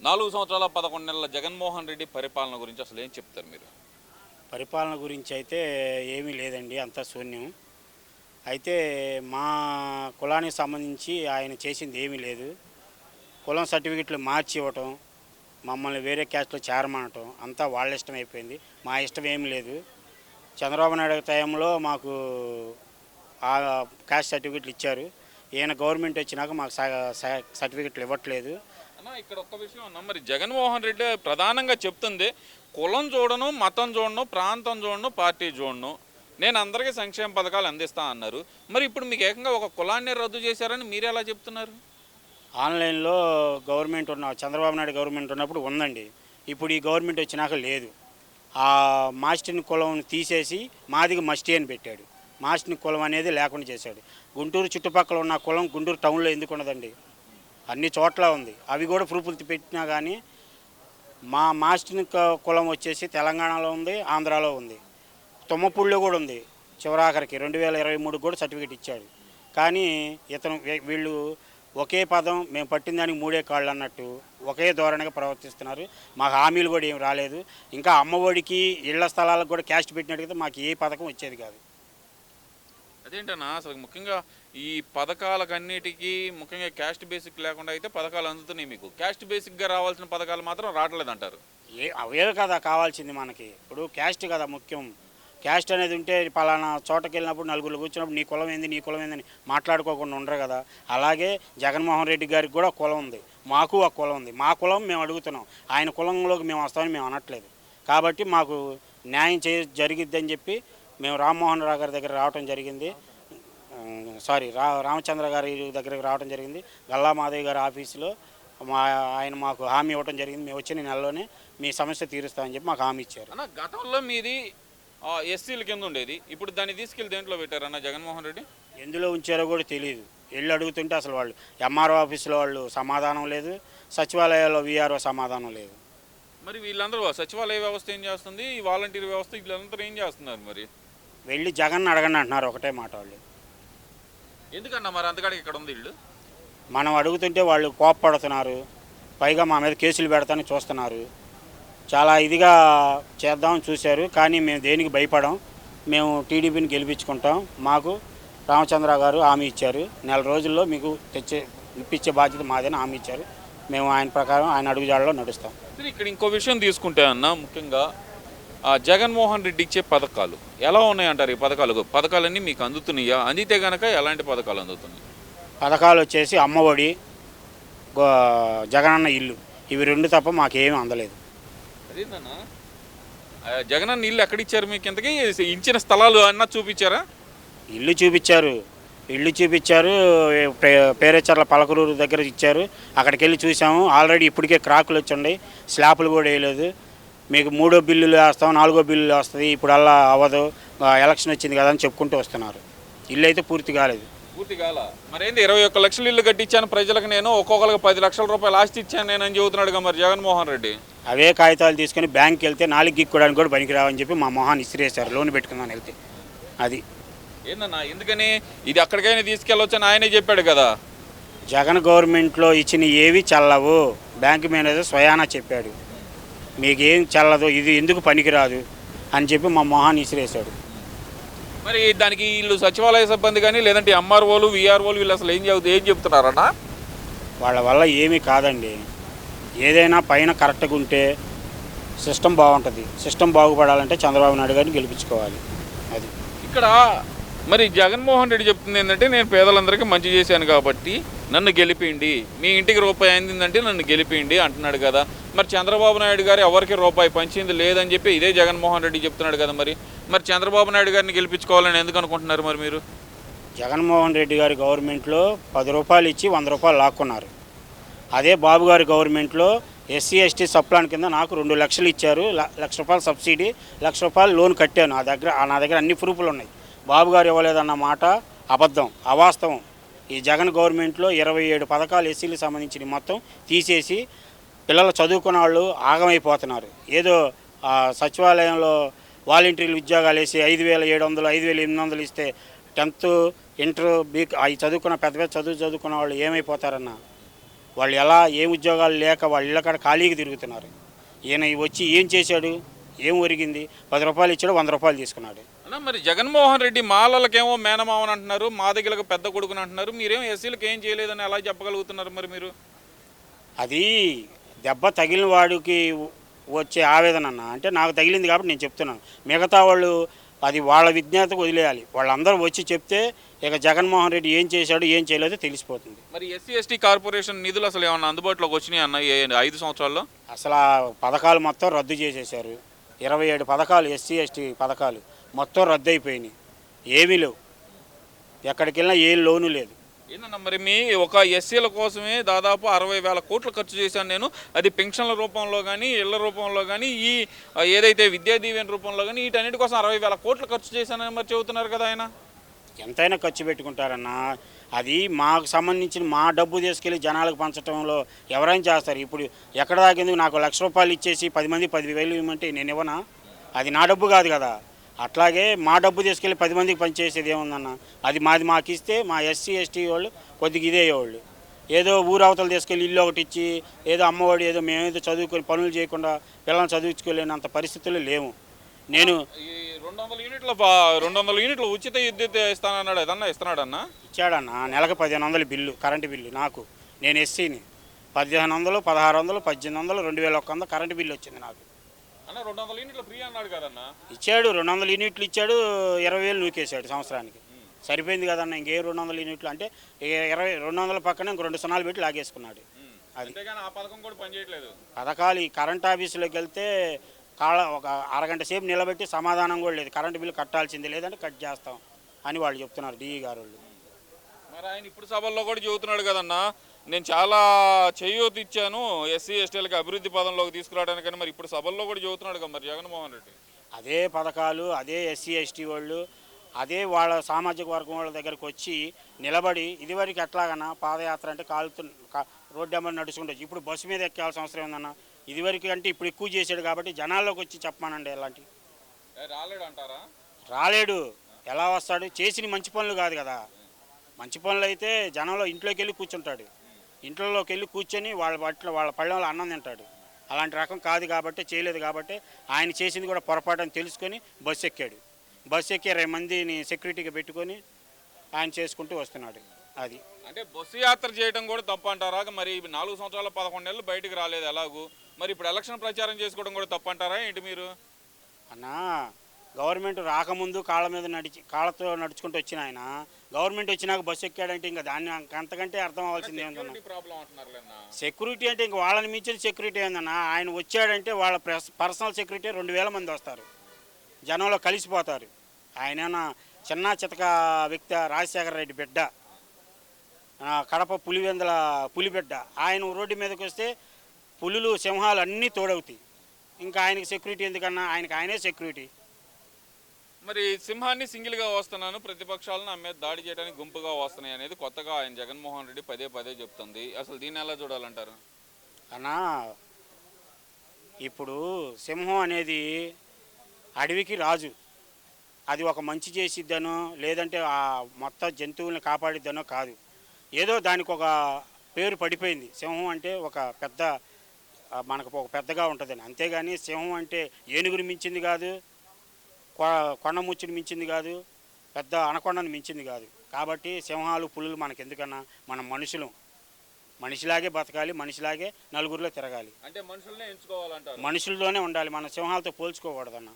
నాలుగు సంవత్సరాల పదకొండు నెలల జగన్మోహన్ రెడ్డి పరిపాలన గురించి అసలు ఏం చెప్తారు మీరు? పరిపాలన గురించి అయితే ఏమీ లేదండి అంతా శూన్యం. అయితే మా కులానికి సంబంధించి ఆయన చేసింది ఏమీ లేదు. కులం సర్టిఫికెట్లు మార్చి ఇవ్వటం మమ్మల్ని వేరే క్యాస్ట్లో చేరమనటం అంతా వాళ్ళ ఇష్టం అయిపోయింది. మా ఇష్టం ఏమీ లేదు. చంద్రబాబు నాయుడు టైంలో మాకు ఆ క్యాస్ట్ సర్టిఫికెట్లు ఇచ్చారు. ఈయన గవర్నమెంట్ వచ్చినాక మాకు స- సర్టిఫికెట్లు ఇవ్వట్లేదు. అన్న ఇక్కడ ఒక్క విషయం అన్న మరి జగన్మోహన్ రెడ్డి ప్రధానంగా చెప్తుంది కులం చూడను మతం చూడను ప్రాంతం చూడను పార్టీ చూడను నేను అందరికీ సంక్షేమ పథకాలు అందిస్తా అన్నారు. మరి ఇప్పుడు మీకు ఏకంగా ఒక కులాన్ని రద్దు చేశారని మీరు ఎలా చెప్తున్నారు? ఆన్లైన్లో గవర్నమెంట్ ఉన్న చంద్రబాబు నాయుడు గవర్నమెంట్ ఉన్నప్పుడు ఉందండి. ఇప్పుడు ఈ గవర్నమెంట్ వచ్చినాక లేదు. ఆ మాస్టిని కులం తీసేసి మాదిగ మస్టి అని పెట్టాడు. మాస్టిని కులం అనేది లేకుండా చేశాడు. గుంటూరు చుట్టుపక్కల ఉన్న కులం గుంటూరు టౌన్లో ఎందుకు ఉండదండి? అన్ని చోట్ల ఉంది. అవి కూడా ప్రూఫ్లు పెట్టినా కానీ మా మాస్టిన్ కులం వచ్చేసి తెలంగాణలో ఉంది ఆంధ్రాలో ఉంది. తుమ్మపూడిలో కూడా ఉంది చివరాఖరికి. రెండు వేల ఇరవై మూడు కూడా సర్టిఫికేట్ ఇచ్చాడు. కానీ ఇతను వీళ్ళు ఒకే పదం మేము పట్టిన దానికి మూడే కాళ్ళు అన్నట్టు ఒకే ధోరణిగా ప్రవర్తిస్తున్నారు. మాకు హామీలు కూడా ఏం రాలేదు. ఇంకా అమ్మఒడికి ఇళ్ళ స్థలాలకు కూడా క్యాస్ట్ పెట్టినట్టుగా మాకు ఏ పథకం వచ్చేది కాదు. అదేంటన్నా అసలు ముఖ్యంగా ఈ పథకాలకన్నిటికీ ముఖ్యంగా క్యాస్ట్ బేసిక్ లేకుండా అయితే పథకాలు అందుతున్నాయి మీకు. క్యాస్ట్ బేసిక్గా రావాల్సిన పథకాలు మాత్రం రావట్లేదు అంటారు ఏ అవే కదా కావాల్సింది మనకి. ఇప్పుడు క్యాస్ట్ కదా ముఖ్యం. క్యాస్ట్ అనేది ఉంటే పలానా చోటకి వెళ్ళినప్పుడు నలుగురు కూర్చున్నప్పుడు నీ కులం ఏంది నీ కులం ఏందని మాట్లాడుకోకుండా ఉండరు కదా. అలాగే జగన్మోహన్ రెడ్డి గారికి కూడా కులం ఉంది. మాకు ఆ కులం ఉంది. మా కులం మేము అడుగుతున్నాం. ఆయన కులంలోకి మేము వస్తామని మేము అనట్లేదు. కాబట్టి మాకు న్యాయం చే జరిగిద్దని చెప్పి మేము రామ్మోహన్ రావు గారి దగ్గర రావటం జరిగింది. సారీ రా రామచంద్ర గారి దగ్గరికి రావడం జరిగింది. గల్లా మాధవ్ గారి ఆఫీసులో మా ఆయన మాకు హామీ ఇవ్వడం జరిగింది. మేము వచ్చిన నెలలోనే మీ సమస్య తీరుస్తామని చెప్పి మాకు హామీ ఇచ్చారు. అన్న గతంలో మీది ఎస్సీల కింద ఉండేది. ఇప్పుడు దాన్ని తీసుకెళ్ళి దేంట్లో పెట్టారన్న జగన్మోహన్ రెడ్డి? ఎందులో ఉంచారో కూడా తెలియదు వెళ్ళి అడుగుతుంటే అసలు వాళ్ళు ఎంఆర్ఓ ఆఫీసులో వాళ్ళు సమాధానం లేదు సచివాలయాల్లో విఆర్ఓ సమాధానం లేదు. మరి వీళ్ళందరూ సచివాలయ వ్యవస్థ ఏం చేస్తుంది? ఈ వాలంటీర్ వ్యవస్థ వీళ్ళందరూ ఏం చేస్తున్నారు మరి? వెళ్ళి జగన్ అడగండి అంటున్నారు ఒకటే మాట వాళ్ళు. ఎందుకన్నా మరి అంతకాడికి ఇక్కడ ఉంది ఇల్లు మనం అడుగుతుంటే వాళ్ళు కోప్పడుతున్నారు. పైగా మా మీద కేసులు పెడతానని చూస్తున్నారు. చాలా ఇదిగా చేద్దామని చూశారు కానీ మేము దేనికి భయపడం? మేము టీడీపీని గెలిపించుకుంటాం. మాకు రామచంద్ర గారు హామీ ఇచ్చారు. నెల రోజుల్లో మీకు తెచ్చే ఇప్పించే బాధ్యత మాదని హామీ ఇచ్చారు. మేము ఆయన ప్రకారం ఆయన అడుగుజాడలో నడుస్తాం. ఇక్కడ ఇంకో విషయం తీసుకుంటే అన్న ముఖ్యంగా జగన్మోహన్ రెడ్డి ఇచ్చే పథకాలు ఎలా ఉన్నాయంటారు ఈ పథకాలు పథకాలన్నీ మీకు అందుతున్నాయా? అందితే గనక ఎలాంటి పథకాలు అందుతున్నాయి? పథకాలు వచ్చేసి అమ్మఒడి జగనన్న ఇల్లు. ఇవి రెండు తప్ప మాకేమీ అందలేదు. అదేందన్నా? జగనన్న ఇల్లు ఎక్కడ ఇచ్చారు మీకు ఇంతకీ? ఇచ్చిన స్థలాలు అన్నా చూపించారా? ఇల్లు చూపించారు. ఇల్లు చూపించారు పేరేచర్ల పలకలూరు దగ్గర ఇచ్చారు. అక్కడికి వెళ్ళి చూసాము. ఆల్రెడీ ఇప్పటికే క్రాకులు వచ్చి ఉన్నాయి స్లాపులు కూడా వేయలేదు. మీకు మూడో బిల్లులు వేస్తాం నాలుగో బిల్లులు వస్తుంది ఇప్పుడు అలా అవ్వదు ఎలక్షన్ వచ్చింది కదా అని చెప్పుకుంటూ వస్తున్నారు. ఇల్లు అయితే పూర్తి కాలేదు. పూర్తి కాల. మరేంది ఇరవై ఒక్క లక్షలు ఇల్లు కట్టించాను ప్రజలకు నేను ఒక్కొక్కరికి పది లక్షల రూపాయలు ఆస్తి ఇచ్చాను నేను అని చెబుతున్నాడుగా మరి జగన్మోహన్ రెడ్డి. అవే కాగితాలు తీసుకొని బ్యాంక్కి వెళ్తే నాలుగు గిక్కోడానికి కూడా పనికిరావని చెప్పి మా మొహాన్ని ఇసిరేశారు లోన్ పెట్టుకుందాని వెళ్తే. అది. ఏందన్నా ఎందుకని? ఇది అక్కడికైనా తీసుకెళ్ళొచ్చని ఆయనే చెప్పాడు కదా. జగన్ గవర్నమెంట్లో ఇచ్చిన ఏవి చల్లవు బ్యాంక్ మేనేజర్ స్వయానా చెప్పాడు. మీకేం చల్లదు ఇది ఎందుకు పనికిరాదు అని చెప్పి మా మొహాన్ని ఇసిరేశాడు మరి దానికి వీళ్ళు సచివాలయ సిబ్బంది కానీ లేదంటే ఎంఆర్ఓలు విఆర్ఓలు వీళ్ళు అసలు ఏం చెబుతూ ఏం చెప్తున్నారన్నా వాళ్ళ వల్ల ఏమీ కాదండి. ఏదైనా పైన కరెక్ట్గా ఉంటే సిస్టమ్ బాగుంటుంది. సిస్టమ్ బాగుపడాలంటే చంద్రబాబు నాయుడు గారిని గెలిపించుకోవాలి. అది. ఇక్కడ మరి జగన్మోహన్ రెడ్డి చెప్తుంది ఏంటంటే నేను పేదలందరికీ మంచి చేశాను కాబట్టి నన్ను గెలిపిండి మీ ఇంటికి రూపాయి అందిందంటే నన్ను గెలిపిండి అంటున్నాడు కదా. మరి చంద్రబాబు నాయుడు గారు ఎవరికి రూపాయి పంచింది లేదని చెప్పి ఇదే జగన్మోహన్ రెడ్డి చెప్తున్నాడు కదా మరి. మరి చంద్రబాబు నాయుడు గారిని గెలిపించుకోవాలని ఎందుకు అనుకుంటున్నారు మరి మీరు? జగన్మోహన్ రెడ్డి గారి గవర్నమెంట్లో పది రూపాయలు ఇచ్చి వంద రూపాయలు లాక్కున్నారు. అదే బాబు గారి గవర్నమెంట్లో ఎస్సీ ఎస్టీ సప్లాన్ కింద నాకు రెండు లక్షలు ఇచ్చారు. ల- లక్ష రూపాయలు సబ్సిడీ లక్ష రూపాయలు లోన్ కట్టాను. నా దగ్గర నా దగ్గర అన్ని ప్రూఫ్లు ఉన్నాయి. బాబు గారు ఇవ్వలేదన్న మాట అబద్ధం అవాస్తవం. ఈ జగన్ గవర్నమెంట్లో ఇరవై ఏడు పథకాలు ఎస్సీలకు సంబంధించిన మొత్తం తీసేసి పిల్లలు చదువుకున్న వాళ్ళు ఆగమైపోతున్నారు. ఏదో ఆ, సచివాలయంలో వాలంటీర్లు ఉద్యోగాలు వేసి ఐదు వేల ఏడు వందలు ఐదు వేల ఎనిమిది వందలు ఇస్తే టెన్త్ ఇంటర్ బీ అవి చదువుకున్న పెద్ద పెద్ద చదువు చదువుకున్న వాళ్ళు ఏమైపోతారన్న? వాళ్ళు ఎలా ఏ ఉద్యోగాలు లేక వాళ్ళ ఇళ్ళకాడ ఖాళీగా తిరుగుతున్నారు? ఈయన వచ్చి ఏం చేశాడు? ఏం ఒరిగింది? పది రూపాయలు ఇచ్చాడు వంద రూపాయలు తీసుకున్నాడు. అన్న మరి జగన్మోహన్ రెడ్డి మాలలకేమో మేనమావన్ అంటున్నారు మాదిగలకు పెద్ద కొడుకుని అంటున్నారు మీరేం ఎస్సీలకు ఏం చేయలేదని ఎలా చెప్పగలుగుతున్నారు మరి మీరు? అది దెబ్బ తగిలిన వాడికి వచ్చే ఆవేదన అన్న. అంటే నాకు తగిలింది కాబట్టి నేను చెప్తున్నాను. మిగతా వాళ్ళు అది వాళ్ళ విజ్ఞాతకు వదిలేయాలి. వాళ్ళందరూ వచ్చి చెప్తే ఇక జగన్మోహన్ రెడ్డి ఏం చేశాడు ఏం చేయలేదో తెలిసిపోతుంది. మరి ఎస్సీ ఎస్టీ కార్పొరేషన్ నిధులు అసలు ఏమన్నా అందుబాటులోకి వచ్చినాయి అన్న ఐదు సంవత్సరాల్లో? అసలు ఆ పథకాలు మొత్తం రద్దు చేసేశారు. ఇరవై ఏడు పథకాలు ఎస్సీ ఎస్టీ పథకాలు. మొత్తం రద్దు అయిపోయినాయి ఏమీ లేవు. ఎక్కడికి వెళ్ళినా ఏ లోను లేదు. ఏంటన్నా మరి మీ ఒక ఎస్సీల కోసమే దాదాపు అరవై వేల కోట్లు ఖర్చు చేశాను నేను. అది పెన్షన్ల రూపంలో కానీ ఇళ్ళ రూపంలో కానీ ఈ ఏదైతే విద్యా దీవెన రూపంలో కానీ వీటన్నిటి కోసం అరవై వేల కోట్లు ఖర్చు చేశానని మరి చెబుతున్నారు కదా ఆయన? ఎంతైనా ఖర్చు పెట్టుకుంటారన్న. అది మాకు సంబంధించిన మా డబ్బు తీసుకెళ్ళి జనాలకు పంచడంలో ఎవరైనా చేస్తారు. ఇప్పుడు ఎక్కడ దాకేందుకు నాకు లక్ష రూపాయలు ఇచ్చేసి పది మంది పది వేలు ఇవ్వమంటే నేను ఇవ్వనా? అది నా డబ్బు కాదు కదా. అట్లాగే మా డబ్బు తీసుకెళ్ళి పది మందికి పనిచేసేది ఏముందన్న? అది మాది మాకు ఇస్తే మా ఎస్సీ ఎస్టీ వాళ్ళు కొద్దిగా ఇదే వాళ్ళు. ఏదో ఊరు అవతలు తీసుకెళ్ళి ఇల్లు ఒకటి ఇచ్చి ఏదో అమ్మఒడి ఏదో మేమేదో చదువుకొని పనులు చేయకుండా పిల్లల్ని చదువుకోలేనంత పరిస్థితుల్లో లేము నేను ఈ రెండు వందల యూనిట్ల రెండు వందల యూనిట్ల ఉచిత విద్యుత్ ఇస్తానన్నాడు ఏదన్నా ఇస్తున్నాడన్నా? ఇచ్చాడన్న నెలకు పదిహేను వందలు బిల్లు కరెంటు బిల్లు నాకు. నేను ఎస్సీని. పదిహేను వందలు పదహారు వందలు పద్దెనిమిది వందలు రెండు వేల ఒక్క వంద కరెంటు బిల్లు వచ్చింది నాకు. అన్న రెండు వందల యూనిట్ల ఫ్రీ అన్నాడు కదన్నా. ఇచ్చాడు రెండు వందల యూనిట్లు ఇచ్చాడు ఇరవై వేలు నూకేశాడు సంవత్సరానికి. సరిపోయింది కదన్న ఇంకేం రెండు వందల యూనిట్లు అంటే ఇరవై రెండు వందల పక్కన ఇంక రెండు సున్నాలు పెట్టి లాగేసుకున్నాడు. అది. ఆ పథకం కూడా పనిచేయట్లేదు పథకాలు ఈ కరెంట్ ఆఫీసులోకి వెళ్తే కాళ్ళ ఒక అరగంట సేపు నిలబెట్టి సమాధానం కూడా లేదు. కరెంటు బిల్లు కట్టాల్సింది లేదంటే కట్ చేస్తాం అని వాళ్ళు చెప్తున్నారు డిఈ గారు వాళ్ళు మరి ఆయన ఇప్పుడు సభల్లో కూడా చెబుతున్నాడు కదన్నా నేను చాలా చేయూత ఇచ్చాను ఎస్సీ ఎస్టీలకి అభివృద్ధి పదంలోకి తీసుకురావడానికని. మరి ఇప్పుడు సభల్లో కూడా చెబుతున్నాడు కదా మరి జగన్మోహన్ రెడ్డి. అదే పథకాలు అదే ఎస్సీ ఎస్టీ వాళ్ళు అదే వాళ్ళ సామాజిక వర్గం వాళ్ళ దగ్గరకు వచ్చి నిలబడి ఇదివరకు ఎట్లాగన్నా పాదయాత్ర అంటే కాలుతు రోడ్డు అమ్మని నడుచుకుంటూ ఇప్పుడు బస్సు మీద ఎక్కాల్సిన అవసరం ఉందన్న ఇదివరకు అంటే ఇప్పుడు ఎక్కువ చేశాడు కాబట్టి జనాల్లోకి వచ్చి చెప్పమానండి ఎలాంటి. రాలేడు అంటారా? రాలేడు. ఎలా వస్తాడు? చేసిన మంచి పనులు కాదు కదా. మంచి పనులు అయితే జనంలో ఇంట్లోకి వెళ్ళి కూర్చుంటాడు. ఇంట్లోకి వెళ్ళి కూర్చొని వాళ్ళ పట్ల వాళ్ళ పళ్ళెంలో అన్నం తింటాడు. అలాంటి రకం కాదు కాబట్టి చేయలేదు కాబట్టి ఆయన చేసింది కూడా పొరపాటు అని తెలుసుకొని బస్సు ఎక్కాడు. బస్సు ఎక్కి ఇరవై మందిని సెక్యూరిటీగా పెట్టుకొని ఆయన చేసుకుంటూ వస్తున్నాడు. అది. అంటే బస్సు యాత్ర చేయడం కూడా తప్పు అంటారా? మరి నాలుగు సంవత్సరాల పదకొండు నెలలు బయటికి రాలేదు ఎలాగూ? మరి ఇప్పుడు ఎలక్షన్ ప్రచారం చేసుకోవడం కూడా తప్పు అంటారా ఏంటి మీరు? అన్నా గవర్నమెంట్ రాకముందు కాళ్ళ మీద నడిచి కాళ్ళతో నడుచుకుంటూ వచ్చిన ఆయన గవర్నమెంట్ వచ్చినాక బస్సు ఎక్కాడంటే ఇంకా దాన్ని అంతకంటే అర్థం అవ్వాల్సింది అంటున్నారు సెక్యూరిటీ అంటే ఇంక వాళ్ళని మించిన సెక్యూరిటీ ఏందన్న? ఆయన వచ్చాడంటే వాళ్ళ పర్స- పర్సనల్ సెక్యూరిటీ రెండు వేల మంది వస్తారు. జనంలో కలిసిపోతారు. ఆయన చిన్న చితక వ్యక్తి రాజశేఖర రెడ్డి బిడ్డ. కడప పులివెందల పులిబిడ్డ ఆయన రోడ్డు మీదకి వస్తే పులులు సింహాలు అన్నీ తోడవుతాయి. ఇంకా ఆయనకి సెక్యూరిటీ ఎందుకన్నా? ఆయనకి ఆయనే సెక్యూరిటీ మరి సింహాన్ని సింగిల్గా వస్తున్నాను. ప్రతిపక్షాలను నా మీద దాడి చేయడానికి గుంపుగా వస్తున్నాయి అనేది కొత్తగా ఆయన జగన్మోహన్ రెడ్డి పదే పదే చెప్తుంది. అసలు దీన్ని ఎలా చూడాలంటారు? అన్నా ఇప్పుడు సింహం అనేది అడవికి రాజు. అది ఒక మంచి చేసిద్దనో లేదంటే ఆ మొత్తం జంతువుల్ని కాపాడిద్దనో కాదు. ఏదో దానికి ఒక పేరు పడిపోయింది. సింహం అంటే ఒక పెద్ద మనకు ఒక పెద్దగా ఉంటుందని. అంతేగాని సింహం అంటే ఏనుగుని మించింది కాదు. కొండ ముచ్చుని మించింది కాదు పెద్ద అనకొండను మించింది కాదు. కాబట్టి సింహాలు పులులు మనకు ఎందుకన్నా మనం మనుషులం. మనిషిలాగే బతకాలి మనిషిలాగే నలుగురిలో తిరగాలి. అంటే మనుషుల్నే ఎంచుకోవాలంటారు. మనుషుల్లోనే ఉండాలి మన సింహాలతో పోల్చుకోకూడదన్న.